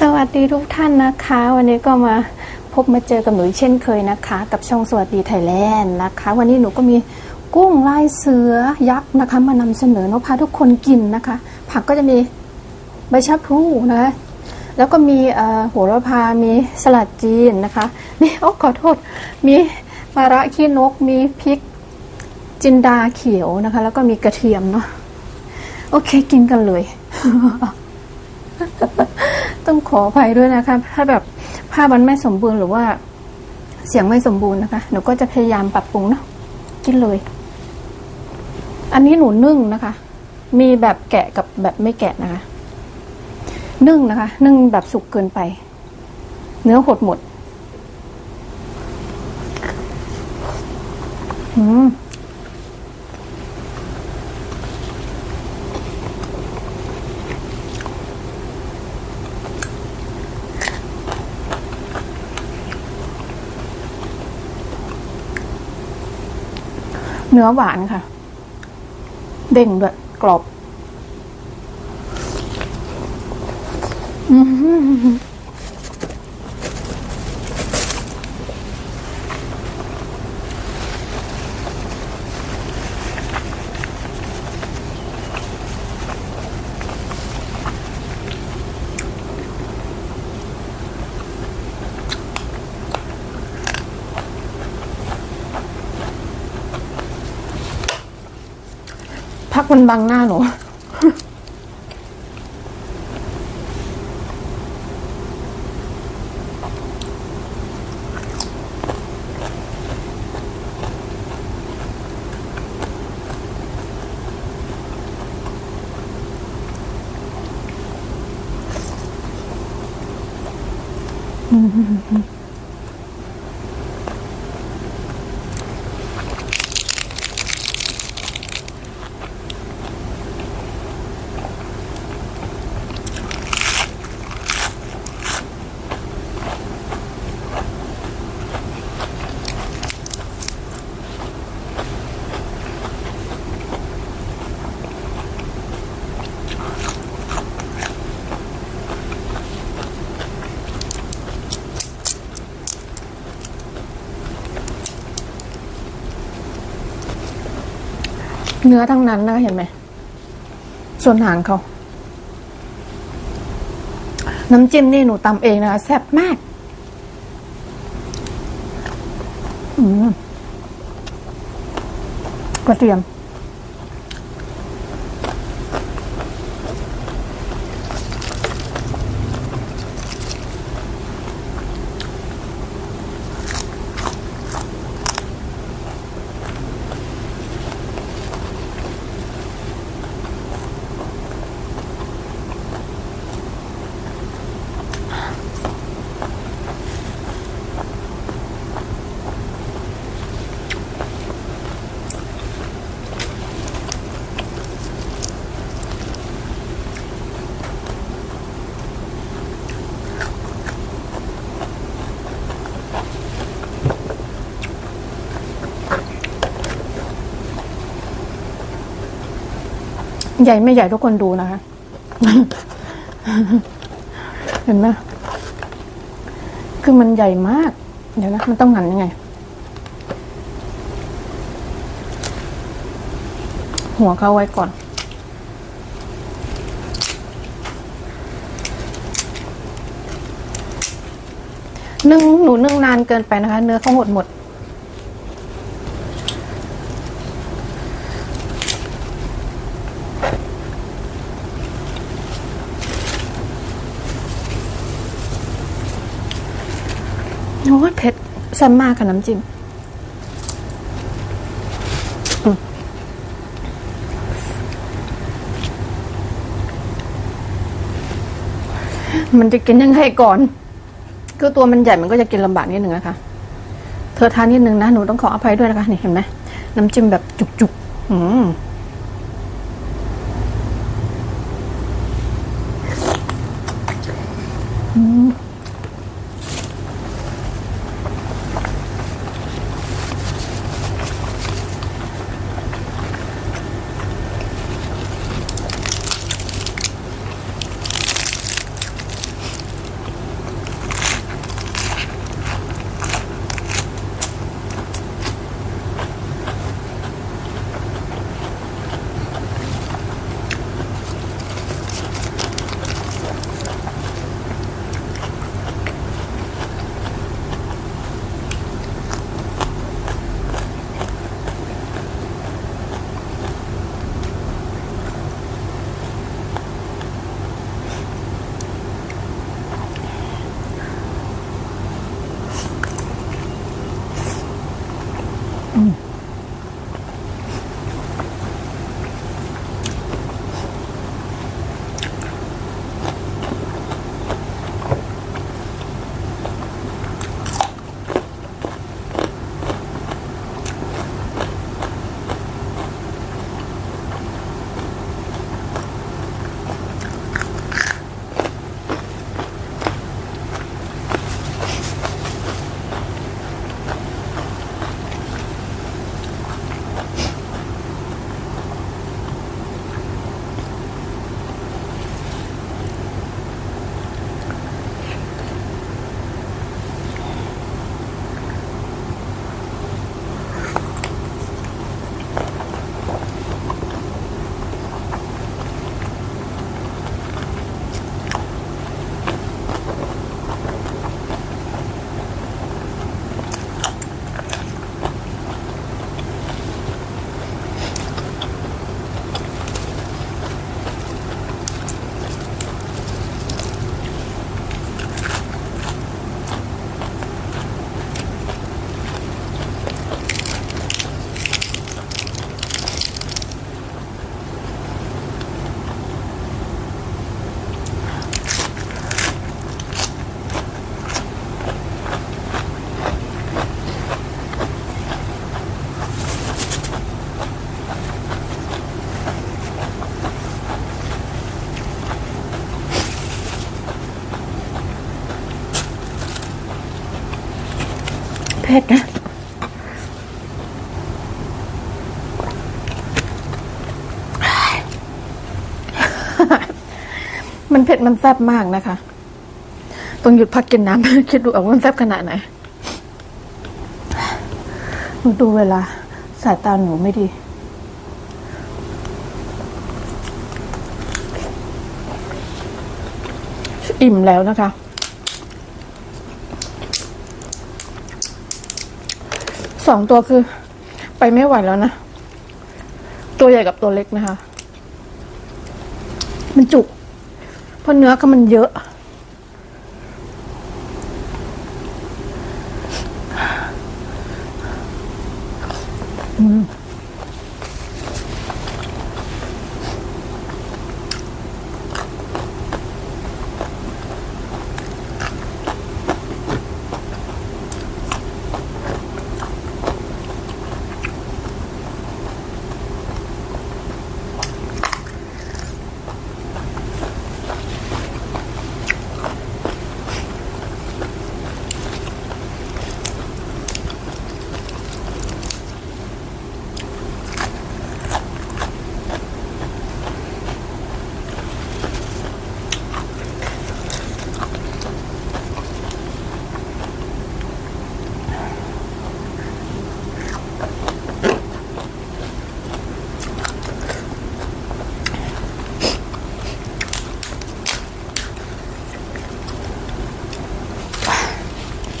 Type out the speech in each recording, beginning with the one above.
สวัสดีทุกท่านนะคะ วันนี้ก็มาพบมาเจอกับหนูเช่นเคยนะคะ กับช่องสวัสดีไทยแลนด์นะคะ วันนี้หนูก็มีกุ้งลายเสือยักษ์นะคะ มานำเสนอเนาะพาทุกคนกินนะคะ ผักก็จะมีใบชะพลูนะคะแล้วก็มีโหระพา มีสลัดจีนนะคะนี่โอ้ขอโทษ มีมะระขี้นกมีพริกจินดาเขียวนะคะ แล้วก็มีกระเทียมเนาะโอเคกินกันเลย ต้องขออภัยด้วยนะคะ ถ้าแบบภาพมันไม่สมบูรณ์หรือว่า เสียงไม่สมบูรณ์นะคะ หนูก็จะพยายามปรับปรุงเนาะกินเลย อันนี้หนูนึ่งนะคะ มีแบบแกะกับแบบไม่แกะนะคะ นึ่งนะคะ นึ่งแบบสุกเกินไป เนื้อหดหมด อืม เนื้อหวานค่ะ เด้งด้วยกรอบ อื้อ พักมันบังหน้าหนู เนื้อทั้งนั้นนะเห็นไหม ส่วนหางเขา น้ำจิ้มนี่หนูตำเองนะคะแซ่บมาก อืมกระเทียม ใหญ่ไม่ใหญ่ทุกคนดูนะคะ เห็นไหมคือมันใหญ่มาก เดี๋ยวนะ มันต้องหันยังไง หัวเข้าไว้ก่อน นึ่งหนูนึ่งนานเกินไปนะคะ เนื้อเขาหดหมด อ้ยเผ็ดแซ่บมากค่ะน้ำจิ้มมันจะกินยังไงก่อน คือตัวมันใหญ่มันก็จะกินลำบากนิดหนึ่งนะคะ เธอทานนิดนึงนะ หนูต้องขออภัยด้วยนะคะ นี่เห็นไหมน้ำจิ้มแบบจุกๆ อืมอืม ผ็ดนะมันเผ็ดมันแซ่บมากนะคะ ต้องหยุดพักกินน้ำ คิดดูเอาว่ามันแซ่บขนาดไหนหนูดูเวลา สายตาหนูไม่ดีอิ่มแล้วนะคะ สองตัวคือ ไปไม่ไหวแล้วนะ ตัวใหญ่กับตัวเล็กนะคะ มันจุกเพราะเนื้อก็มันเยอะ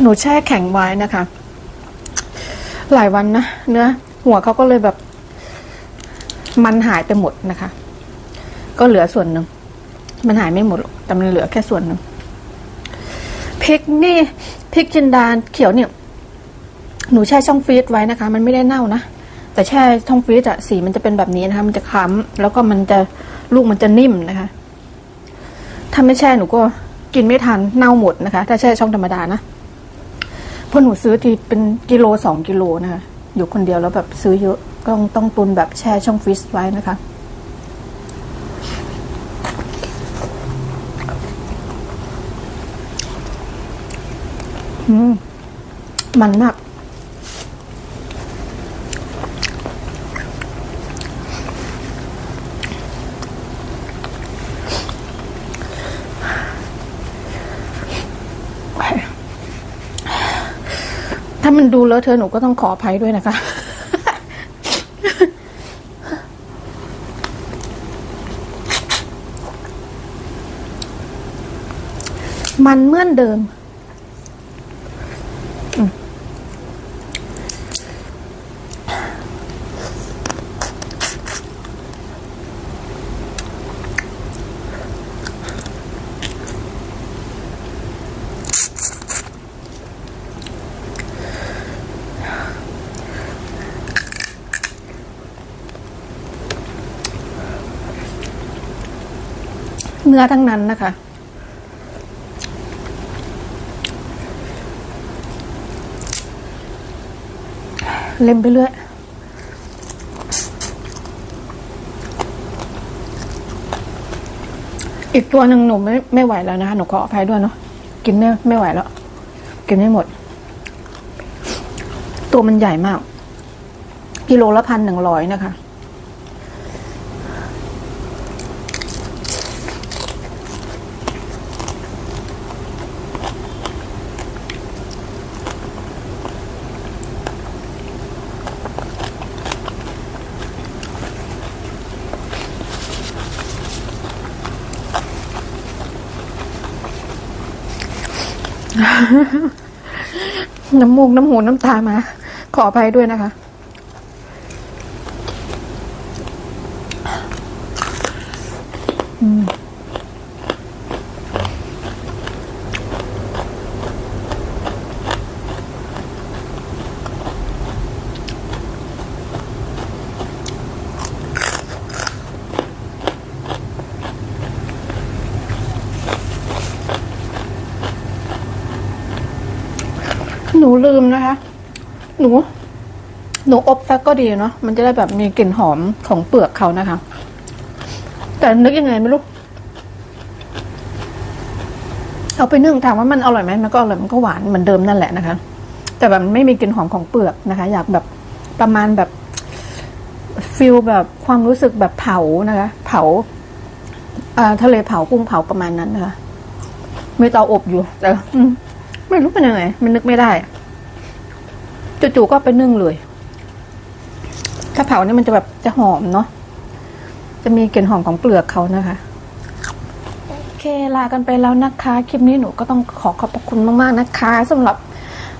หนูแช่แข็งไว้นะคะ หลายวันนะเนื้อหัวเขาก็เลยแบบ มันหายไปหมดนะคะ ก็เหลือส่วนหนึ่งมันหายไม่หมดหแต่มันเหลือแค่ส่วนหนึ่งพริกนี่พริกจินดาเขียวเนี่ย หนูแช่ช่องฟรีซไว้นะคะ มันไม่ได้เน่านะแต่แช่ช่องฟรีซอะสีมันจะเป็นแบบนี้นะคะ มันจะคล้ำแล้วก็มันจะลูกมันจะนิ่มนะคะ ถ้าไม่แช่หนูก็กินไม่ทันเน่าหมดนะคะ ถ้าแช่ช่องธรรมดานะ พราะหนูซื้อทีเป็นกิโลสองกิโลนะคะอยู่คนเดียวแล้วแบบซื้อเยอะก็ต้องต้องตุนแบบแช่ช่องฟรีซไว้นะคะ อืม มันมาก ถ้ามันดูเลอะเทอะหนูก็ต้องขออภัยด้วยนะคะ มันเหมือนเดิม เนื้อทั้งนั้นนะคะ เล็มไปเรื่อยอีกตัวหนึ่งหนูไม่ไม่ไหวแล้วนะคะหนูขออภัยด้วยเนาะกินไม่ไม่ไหวแล้ว กินไม่หมด ตัวมันใหญ่มาก กิโลละพันหนึ่งร้อยนะคะ น้ำมูกน้ำหูน้ำตามา ขออภัยด้วยนะคะ อืม ลืมนะคะ หนู หนูอบซักก็ดีเนาะ มันจะได้แบบมีกลิ่นหอมของเปลือกเขานะคะ แต่นึกยังไงไม่รู้ เอาไปนึ่งถามว่ามันอร่อยไหมมันก็อร่อยมันก็หวานเหมือนเดิมนั่นแหละนะคะ แต่แบบไม่มีกลิ่นหอมของเปลือกนะคะ อยากแบบประมาณแบบฟิลแบบความรู้สึกแบบเผานะคะ เผาอ่าทะเลเผากุ้งเผาประมาณนั้นนะคะมีเตาอบอยู่แต่ไม่รู้เป็นยังไง มันนึกไม่ได้ จู่ๆก็ไปนึ่งเลย ถ้าเผาเนี่ยมันจะแบบจะหอมเนาะจะมีกลิ่นหอมของเปลือกเขานะคะโอเคลากันไปแล้วนะคะ คลิปนี้หนูก็ต้องขอขอบพระคุณมากๆนะคะสำหรับ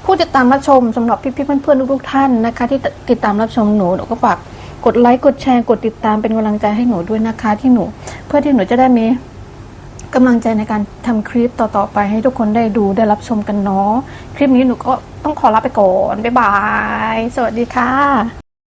ผู้ติดตามรับชมสำหรับพี่ๆเพื่อนๆทุกๆท่านนะคะ ที่ติดตามรับชมหนูหนูก็ฝากกดไลค์กดแชร์กดติดตามเป็นกำลังใจให้หนูด้วยนะคะ ที่หนู เพื่อที่หนูจะได้มี กำลังใจในการทำคลิปต่อ ๆ ไปให้ทุกคนได้ดูได้รับชมกันเนาะ คลิปนี้หนูก็ต้องขอลาไปก่อน บ๊ายบาย สวัสดีค่ะ